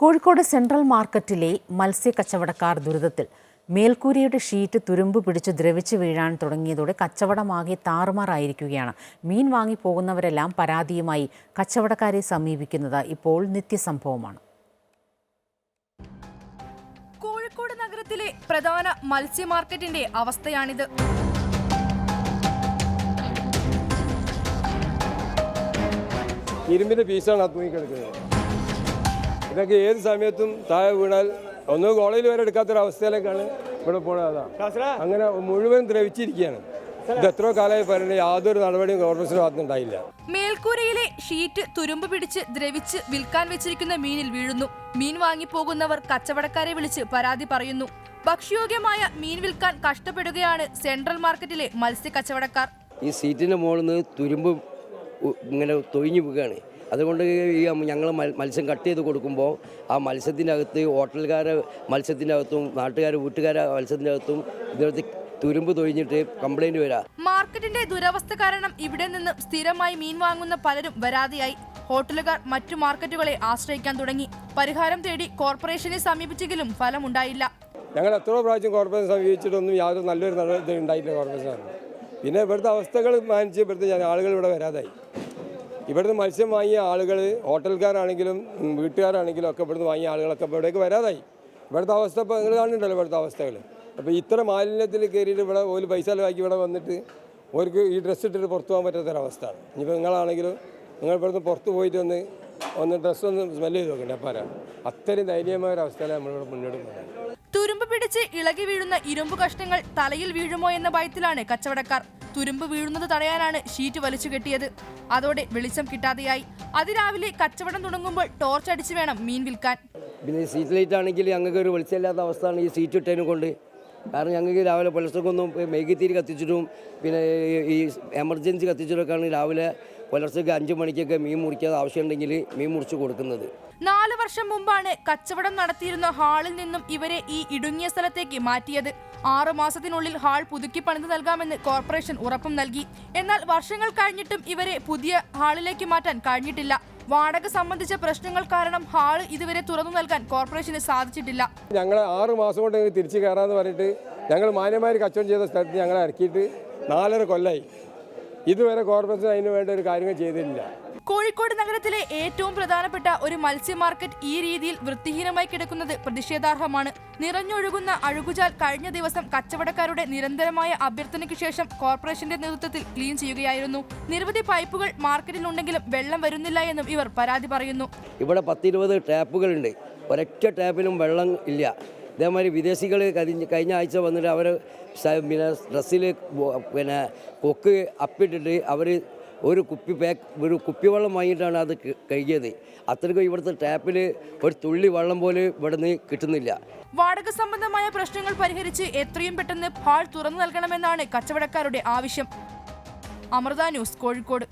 Kozhikode central മാർക്കറ്റിലെ മത്സ്യ കച്ചവടക്കാർ ദുരിതത്തിൽ. മേൽക്കൂരയുടെ ഷീറ്റ് തുരുമ്പ് പിടിച്ച് ദ്രവിച്ച് വീഴാൻ തുടങ്ങിയതോടെ കച്ചവടമാകെ താറുമാറായിരിക്കുകയാണ്. മീൻ വാങ്ങി പോകുന്നവരെല്ലാം പരാതിയുമായി കച്ചവടക്കാരെ സമീപിക്കുന്നത് ഇപ്പോൾ നിത്യസംഭവമാണ്. കോഴിക്കോട് നഗരത്തിലെ പ്രധാന മത്സ്യ മാർക്കറ്റിന്റെ അവസ്ഥയാണിത്. ഇരുമ്പിന്റെ പീസാണ് അത് ഇതൊക്കെ ഏത് സമയത്തും താഴെ വീണാൽ ഒന്ന് കോളേജിൽ വരെ എടുക്കാത്തൊരവസ്ഥയിലേക്കാണ് ഇവിടെ പോണത്. അതാ. അങ്ങനെ മുഴുവൻ ദ്രവിച്ചിരിക്കുകയാണ്. ഇത് എത്രയോ കാലമായി പറയുന്നത് യാതൊരു നടപടിയും ഗവൺമെന്റിന്റെ ഭാഗത്തുണ്ടായില്ല മേൽക്കൂരയിലെ ഷീറ്റ് തുരുമ്പ് പിടിച്ച് ദ്രവിച്ച് വിൽക്കാൻ വെച്ചിരിക്കുന്ന മീനിൽ വീഴുന്നു. മീൻ വാങ്ങിപ്പോകുന്നവർ കച്ചവടക്കാരെ വിളിച്ച് പരാതി പറയുന്നു. ഭക്ഷ്യയോഗ്യമായ മീൻ വിൽക്കാൻ കഷ്ടപ്പെടുകയാണ് സെൻട്രൽ മാർക്കറ്റിലെ മത്സ്യ കച്ചവടക്കാർ ഈ സീറ്റിന്റെ മുകളിൽ നിന്ന് തുരുമ്പ് ഇങ്ങനെ തൊഴിഞ്ഞു വീഴുകയാണ് അതുകൊണ്ട് ഈ ഞങ്ങൾ മത്സ്യം കട്ട് ചെയ്ത് കൊടുക്കുമ്പോൾ ആ മത്സ്യത്തിന്റെ അകത്ത് ഹോട്ടലുകാരെ മത്സ്യത്തിന്റെ അകത്തും നാട്ടുകാർ വീട്ടുകാരെ മത്സ്യത്തിന്റെ അകത്തും ഇതിനകത്ത് തുരുമ്പ് തൊഴിഞ്ഞിട്ട് കംപ്ലൈന്റ് വരാം. മാർക്കറ്റിന്റെ ദുരവസ്ഥ കാരണം ഇവിടെ നിന്ന് സ്ഥിരമായി മീൻ വാങ്ങുന്ന പലരും വരാതെയായി. ഹോട്ടലുകാർ മറ്റു മാർക്കറ്റുകളെ ആശ്രയിക്കാൻ തുടങ്ങി. പരിഹാരം തേടി കോർപ്പറേഷനെ സമീപിച്ചെങ്കിലും ഫലമുണ്ടായില്ല. ഞങ്ങൾ എത്ര പ്രാവശ്യം കോർപ്പറേഷൻ സമീപിച്ചിട്ടൊന്നും യാതൊരു നല്ലൊരു നടപടി ഉണ്ടായിട്ടില്ല കോർപ്പറേഷൻ പിന്നെ ഇവിടുത്തെ അവസ്ഥകൾ മാനിച്ച് ഇവിടുത്തെ ആളുകൾ ഇവിടെ വരാതായി. ഇവിടുന്ന് മത്സ്യം വാങ്ങിയ ആളുകൾ ഹോട്ടൽക്കാരാണെങ്കിലും വീട്ടുകാരാണെങ്കിലും ഒക്കെ ഇവിടുന്ന് വാങ്ങിയ ആളുകളൊക്കെ ഇവിടേക്ക് വരാതായി. ഇവിടുത്തെ അവസ്ഥ ഇപ്പോൾ നിങ്ങൾ കാണുന്നുണ്ടല്ലോ ഇവിടുത്തെ അവസ്ഥകൾ അപ്പോൾ ഇത്ര മാലിന്യത്തിൽ കയറിയിട്ട് ഇവിടെ ഒരു പൈസ ചിലവാക്കി ഇവിടെ വന്നിട്ട് അവർക്ക് ഈ ഡ്രസ്സ് ഇട്ടിട്ട് പുറത്തു പോകാൻ പറ്റാത്തൊരവസ്ഥയാണ്. ഇനിയിപ്പോൾ നിങ്ങളാണെങ്കിലും നിങ്ങൾ ഇവിടുന്ന് പുറത്ത് പോയിട്ട് ഒന്ന് ഒന്ന് ഡ്രസ്സ് ഒന്ന് സ്മെല്ല് ചെയ്ത് നോക്കണ്ടേ അപ്പോൾ അത്രയും ദയനീയമായ ഒരു അവസ്ഥയിലാണ് നമ്മളിവിടെ മുന്നോട്ട് പോകുന്നത് തുരുമ്പ് പിടിച്ച് ഇളകി വീഴുന്ന ഇരുമ്പ് കഷ്ണങ്ങൾ തലയിൽ വീഴുമോ എന്ന ഭയത്തിലാണ് കച്ചവടക്കാർ. തുരുമ്പ് വീഴുന്നത് തടയാനാണ് ഷീറ്റ് വലിച്ചു കെട്ടിയത്. അതോടെ വെളിച്ചം കിട്ടാതെയായി. അതിരാവിലെ കച്ചവടം തുടങ്ങുമ്പോൾ ടോർച്ച് അടിച്ചു വേണം മീൻ വിൽക്കാൻ. പിന്നെ സീറ്റ് ലൈറ്റ് ആണെങ്കിൽ ഞങ്ങൾക്ക് ഒരു വെളിച്ചമില്ലാത്ത അവസ്ഥയാണ് ഈ സീറ്റ് ഇട്ടതിനെ കൊണ്ട്. കാരണം ഞങ്ങൾക്ക് രാവിലെ പുലർച്ചക്കൊന്നും മെഴുകിത്തീരി കത്തിച്ചിട്ടും പിന്നെ ഈ എമർജൻസി കത്തിച്ചിട്ടൊക്കെയാണ് രാവിലെ പുലർച്ചയ്ക്ക് അഞ്ച് മണിക്കൊക്കെ മീൻ മുറിക്കാതെ ആവശ്യമുണ്ടെങ്കിൽ മീൻ മുറിച്ച് കൊടുക്കുന്നത്. നാല് വർഷം മുമ്പാണ് കച്ചവടം നടത്തിയിരുന്ന ഹാളിൽ നിന്നും ഇവരെ ഈ ഇടുങ്ങിയ സ്ഥലത്തേക്ക് മാറ്റിയത്. ആറു മാസത്തിനുള്ളിൽ ഹാൾ പുതുക്കി പണിത് നൽകാമെന്ന് കോർപ്പറേഷൻ ഉറപ്പും നൽകി. എന്നാൽ വർഷങ്ങൾ കഴിഞ്ഞിട്ടും ഇവരെ പുതിയ ഹാളിലേക്ക് മാറ്റാൻ കഴിഞ്ഞിട്ടില്ല. വാടക സംബന്ധിച്ച പ്രശ്നങ്ങൾ കാരണം ഹാൾ ഇതുവരെ തുറന്നു നൽകാൻ കോർപ്പറേഷന് സാധിച്ചിട്ടില്ല. ഞങ്ങൾ ആറു മാസം കൊണ്ട് തിരിച്ചു കയറാന്ന് പറഞ്ഞിട്ട് ഞങ്ങൾ മാന്യമായി കച്ചവടം ചെയ്ത സ്ഥലത്ത് ഞങ്ങൾ ഇറക്കിയിട്ട് നാലര കൊല്ലായി. ഇതുവരെ കോർപ്പറേഷൻ അതിന് വേണ്ട ഒരു കാര്യങ്ങൾ ചെയ്തിട്ടില്ല. കോഴിക്കോട് നഗരത്തിലെ ഏറ്റവും പ്രധാനപ്പെട്ട ഒരു മത്സ്യ മാർക്കറ്റ് ഈ രീതിയിൽ വൃത്തിഹീനമായി കിടക്കുന്നത് പ്രതിഷേധാർഹമാണ്. നിറഞ്ഞൊഴുകുന്ന അഴുകുചാൽ കഴിഞ്ഞ ദിവസം കച്ചവടക്കാരുടെ നിരന്തരമായ അഭ്യർത്ഥനയ്ക്ക് ശേഷം കോർപ്പറേഷന്റെ നേതൃത്വത്തിൽ ക്ലീൻ ചെയ്യുകയായിരുന്നു. നിരവധി പൈപ്പുകൾ മാർക്കറ്റിലുണ്ടെങ്കിലും വെള്ളം വരുന്നില്ല എന്നും ഇവർ പരാതി പറയുന്നു. ഇവിടെ പത്തിരുപത് ടാപ്പുകളുണ്ട്. ഒരൊറ്റ ടാപ്പിലും വെള്ളം ഇല്ല. ഇതേമാതിരി വിദേശികൾ കഴിഞ്ഞ കഴിഞ്ഞ ആഴ്ച വന്നിട്ട് അവർ പിന്നെ ഡ്രസ്സിൽ പിന്നെ കൊക്ക് അപ്പിട്ടിട്ട് അവർ ഒരു കുപ്പി പാക്ക് ഒരു കുപ്പിവെള്ളം വാങ്ങിയിട്ടാണ് അത് കഴിഞ്ഞത് അത്രയ്ക്കും ഇവിടുത്തെ ടാപ്പിൽ ഒരു തുള്ളി വെള്ളം പോലും ഇവിടുന്ന് കിട്ടുന്നില്ല. വാടക സംബന്ധമായ പ്രശ്നങ്ങൾ പരിഹരിച്ച് എത്രയും പെട്ടെന്ന് ഹാൾ തുറന്നു നൽകണമെന്നാണ് കച്ചവടക്കാരുടെ ആവശ്യം. അമൃത ന്യൂസ് കോഴിക്കോട്.